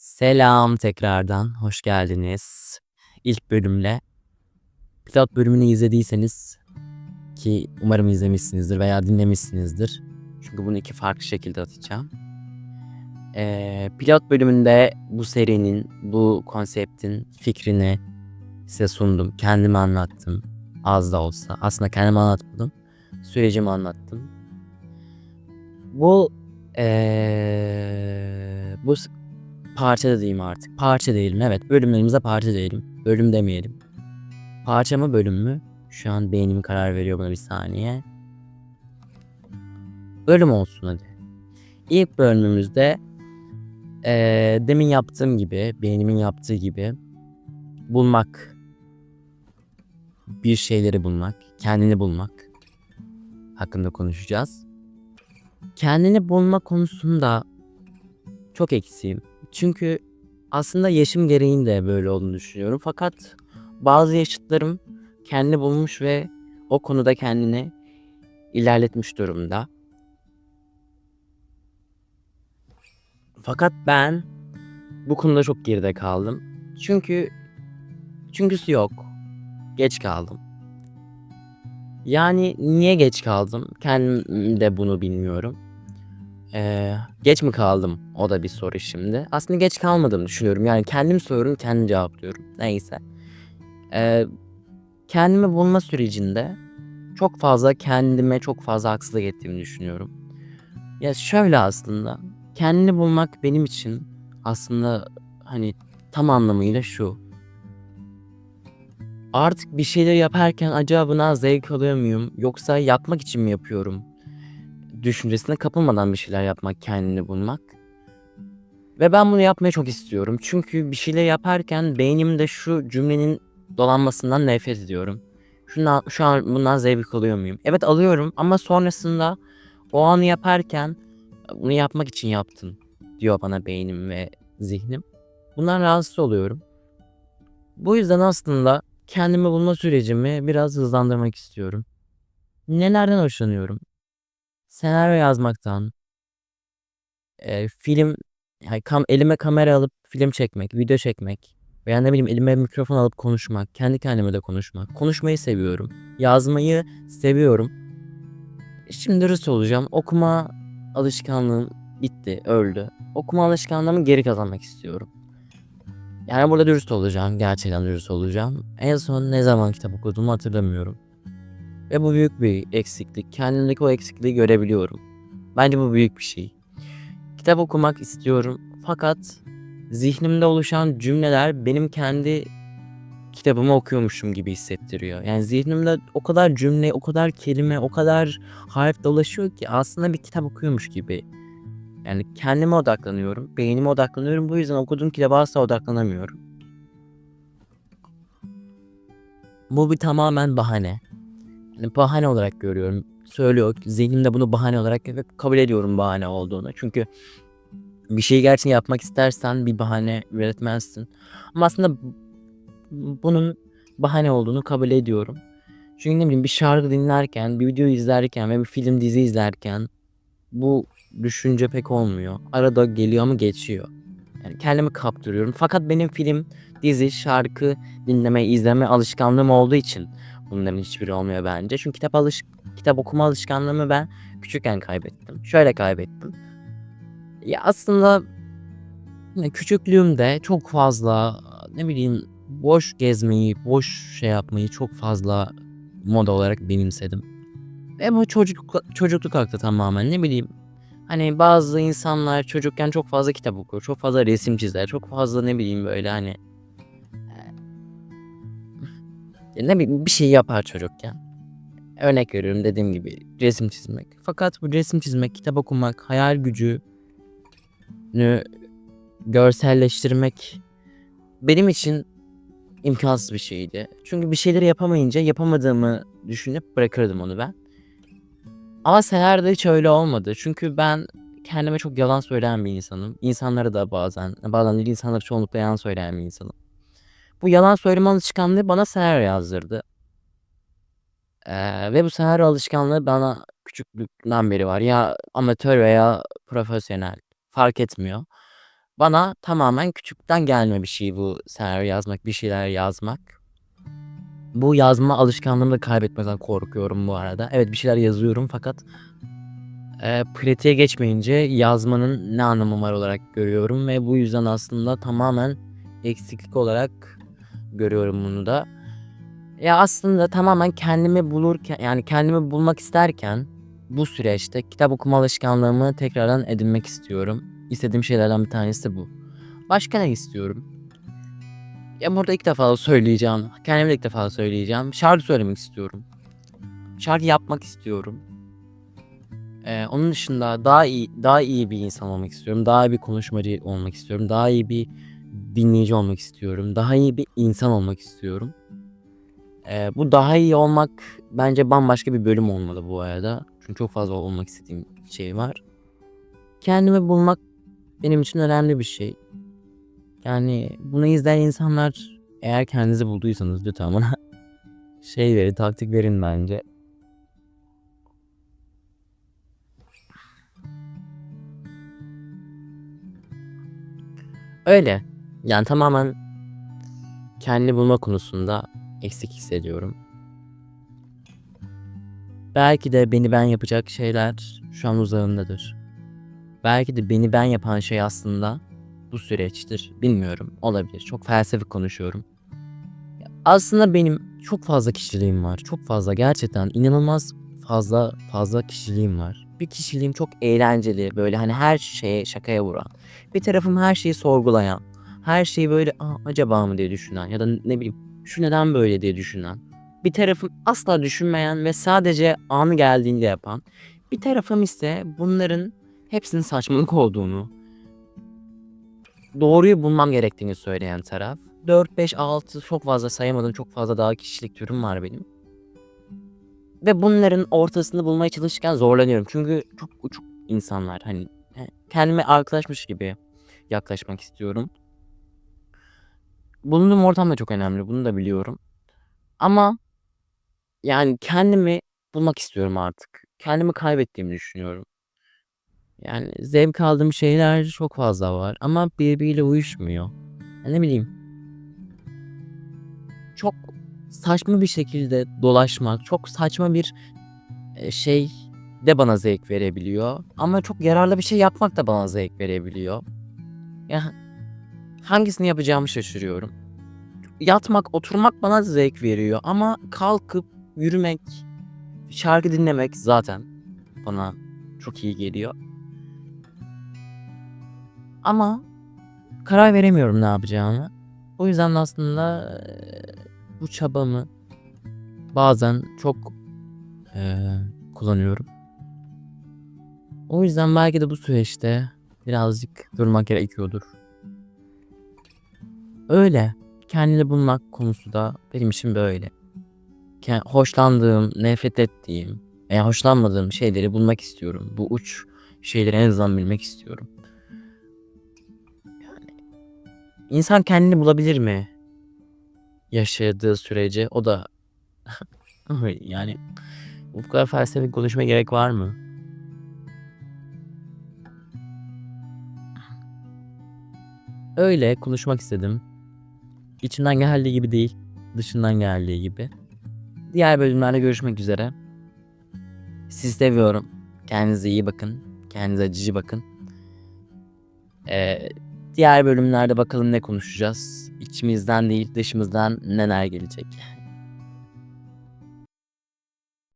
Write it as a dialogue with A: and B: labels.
A: Selam tekrardan, hoş geldiniz. İlk bölümle pilot bölümünü izlediyseniz ki umarım izlemişsinizdir veya dinlemişsinizdir. Çünkü bunu iki farklı şekilde atacağım. Ee, pilot bölümünde bu serinin, bu konseptin fikrini size sundum. Kendime anlattım. Az da olsa. Aslında kendime anlatmadım. Sürecimi anlattım. Bu ee, bu s- parça da diyeyim artık. Parça diyelim evet. Bölümlerimize parça diyelim. Bölüm demeyelim. Parça mı bölüm mü? Şu an beynim karar veriyor buna bir saniye. Bölüm olsun hadi. İlk bölümümüzde eee, demin yaptığım gibi, beynimin yaptığı gibi bulmak, bir şeyleri bulmak, kendini bulmak hakkında konuşacağız. Kendini bulma konusunda çok eksiğim. Çünkü aslında yaşım gereğinde böyle olduğunu düşünüyorum. Fakat bazı yaşıtlarım kendini bulmuş ve o konuda kendini ilerletmiş durumda. Fakat ben bu konuda çok geride kaldım. Çünkü çünküsü yok. Geç kaldım. Yani niye geç kaldım? Kendim de bunu bilmiyorum. Ee, geç mi kaldım? O da bir soru şimdi. Aslında geç kalmadığımı düşünüyorum. Yani kendim soruyorum, kendim cevaplıyorum. Neyse. Ee, kendimi bulma sürecinde çok fazla kendime çok fazla haksızlık ettiğimi düşünüyorum. Ya şöyle aslında kendini bulmak benim için aslında hani tam anlamıyla şu. Artık bir şeyler yaparken acaba buna zevk alıyor muyum yoksa yapmak için mi yapıyorum? Düşüncesine kapılmadan bir şeyler yapmak, kendini bulmak. Ve ben bunu yapmayı çok istiyorum. Çünkü bir şeyler yaparken beynimde şu cümlenin dolanmasından nefret ediyorum. Şuna, şu an bundan zevk alıyor muyum? Evet alıyorum ama sonrasında o anı yaparken bunu yapmak için yaptın diyor bana beynim ve zihnim. Bundan rahatsız oluyorum. Bu yüzden aslında kendimi bulma sürecimi biraz hızlandırmak istiyorum. Nelerden hoşlanıyorum? Senaryo yazmaktan, eee, film yani kam elime kamera alıp film çekmek, video çekmek veya ne bileyim elime mikrofon alıp konuşmak, kendi kendime de konuşmak. Konuşmayı seviyorum. Yazmayı seviyorum. Şimdi dürüst olacağım. Okuma alışkanlığım bitti, öldü. Okuma alışkanlığımı geri kazanmak istiyorum. Yani burada dürüst olacağım. Gerçekten dürüst olacağım. En son ne zaman kitap okuduğumu hatırlamıyorum. Ve bu büyük bir eksiklik. Kendimdeki o eksikliği görebiliyorum. Bence bu büyük bir şey. Kitap okumak istiyorum fakat zihnimde oluşan cümleler benim kendi kitabımı okuyormuşum gibi hissettiriyor. Yani zihnimde o kadar cümle, o kadar kelime, o kadar harf dolaşıyor ki aslında bir kitap okuyormuş gibi. Yani kendime odaklanıyorum, beynime odaklanıyorum. Bu yüzden okuduğum kitaba asla odaklanamıyorum. Bu bir tamamen bahane. Yani bahane olarak görüyorum. Söylüyor. Zihnimde bunu bahane olarak ve kabul ediyorum bahane olduğunu. Çünkü bir şeyi gerçekten yapmak istersen bir bahane üretmezsin. Ama aslında bunun bahane olduğunu kabul ediyorum. Çünkü ne bileyim bir şarkı dinlerken, bir video izlerken ve bir film dizi izlerken bu düşünce pek olmuyor. Arada geliyor ama geçiyor. Yani kendimi kaptırıyorum. Fakat benim film, dizi, şarkı dinleme, izleme alışkanlığım olduğu için bunların hiçbiri olmuyor bence. Çünkü kitap alış kitap okuma alışkanlığımı ben küçükken kaybettim. Şöyle kaybettim. Ya aslında küçüklüğümde çok fazla ne bileyim boş gezmeyi, boş şey yapmayı çok fazla moda olarak benimsedim. Ve bu çocuk çocukluk aktı tamamen. Ne bileyim hani bazı insanlar çocukken çok fazla kitap okur, çok fazla resim çizer, çok fazla ne bileyim böyle hani ne bir şey yapar çocukken. Örnek veriyorum dediğim gibi resim çizmek. Fakat bu resim çizmek, kitap okumak, hayal gücünü görselleştirmek benim için imkansız bir şeydi. Çünkü bir şeyleri yapamayınca yapamadığımı düşünüp bırakırdım onu ben. Ama senaryoda hiç öyle olmadı. Çünkü ben kendime çok yalan söyleyen bir insanım. İnsanlara da bazen, bazen değil insanlara çoğunlukla yalan söyleyen bir insanım. Bu yalan söyleme alışkanlığı bana senaryo yazdırdı. Eee, ve bu senaryo alışkanlığı bana küçüklükten beri var. Ya amatör veya profesyonel fark etmiyor. bana tamamen küçükten gelme bir şey bu senaryo yazmak, bir şeyler yazmak. Bu yazma alışkanlığımı da kaybetmekten korkuyorum bu arada. Evet bir şeyler yazıyorum fakat eee, pratiğe geçmeyince yazmanın ne anlamı var olarak görüyorum ve bu yüzden aslında tamamen eksiklik olarak görüyorum bunu da. Ya aslında tamamen kendimi bulurken yani kendimi bulmak isterken bu süreçte kitap okuma alışkanlığımı tekrardan edinmek istiyorum. İstediğim şeylerden bir tanesi bu. Başka ne istiyorum? Ya burada ilk defa söyleyeceğim. Kendime de ilk defa söyleyeceğim. Şarkı söylemek istiyorum. Şarkı yapmak istiyorum. Ee, onun dışında daha iyi daha iyi bir insan olmak istiyorum. Daha iyi bir konuşmacı olmak istiyorum. Daha iyi bir dinleyici olmak istiyorum. Daha iyi bir insan olmak istiyorum. Ee, bu daha iyi olmak bence bambaşka bir bölüm olmalı bu arada. Çünkü çok fazla olmak istediğim şey var. Kendimi bulmak benim için önemli bir şey. Yani bunu izleyen insanlar eğer kendinizi bulduysanız lütfen bana şey verin, taktik verin bence. Öyle. Yani tamamen kendini bulma konusunda eksik hissediyorum. Belki de beni ben yapacak şeyler şu an uzağımdadır. Belki de beni ben yapan şey aslında bu süreçtir. Bilmiyorum. Olabilir. Çok felsefik konuşuyorum. Aslında benim çok fazla kişiliğim var. Çok fazla gerçekten inanılmaz fazla fazla kişiliğim var. Bir kişiliğim çok eğlenceli. Böyle hani her şeye şakaya vuran. Bir tarafım her şeyi sorgulayan. Her şeyi böyle acaba mı diye düşünen ya da ne bileyim şu neden böyle diye düşünen. Bir tarafım asla düşünmeyen ve sadece anı geldiğinde yapan. Bir tarafım ise bunların hepsinin saçmalık olduğunu, doğruyu bulmam gerektiğini söyleyen taraf. 4, 5, 6 çok fazla sayamadım. Çok fazla daha kişilik türüm var benim. Ve bunların ortasını bulmaya çalışırken zorlanıyorum. Çünkü çok uçuk insanlar. Hani kendime arkadaşmış gibi yaklaşmak istiyorum. Bulunduğum ortam da çok önemli. Bunu da biliyorum. Ama yani kendimi bulmak istiyorum artık. Kendimi kaybettiğimi düşünüyorum. Yani zevk aldığım şeyler çok fazla var ama birbiriyle uyuşmuyor. Ya ne bileyim. Çok saçma bir şekilde dolaşmak, çok saçma bir e, şey de bana zevk verebiliyor. Ama çok yararlı bir şey yapmak da bana zevk verebiliyor. Ya hangisini yapacağımı şaşırıyorum. Yatmak, oturmak bana zevk veriyor ama kalkıp yürümek, şarkı dinlemek zaten bana çok iyi geliyor. Ama karar veremiyorum ne yapacağımı. O yüzden de aslında bu çabamı bazen çok eee, kullanıyorum. O yüzden belki de bu süreçte birazcık durmak gerekiyordur. Öyle. Kendini bulmak konusu da benim için böyle. Ke- Hoşlandığım, nefret ettiğim veya hoşlanmadığım şeyleri bulmak istiyorum. Bu uç şeyleri en azından bilmek istiyorum. İnsan kendini bulabilir mi? Yaşadığı sürece o da yani bu kadar felsefik konuşmaya gerek var mı? Öyle konuşmak istedim. İçimden geldiği gibi değil, dışından geldiği gibi. Diğer bölümlerde görüşmek üzere. Sizi seviyorum. Kendinize iyi bakın. Kendinize cici bakın. Ee, diğer bölümlerde bakalım ne konuşacağız. İçimizden değil dışımızdan neler gelecek.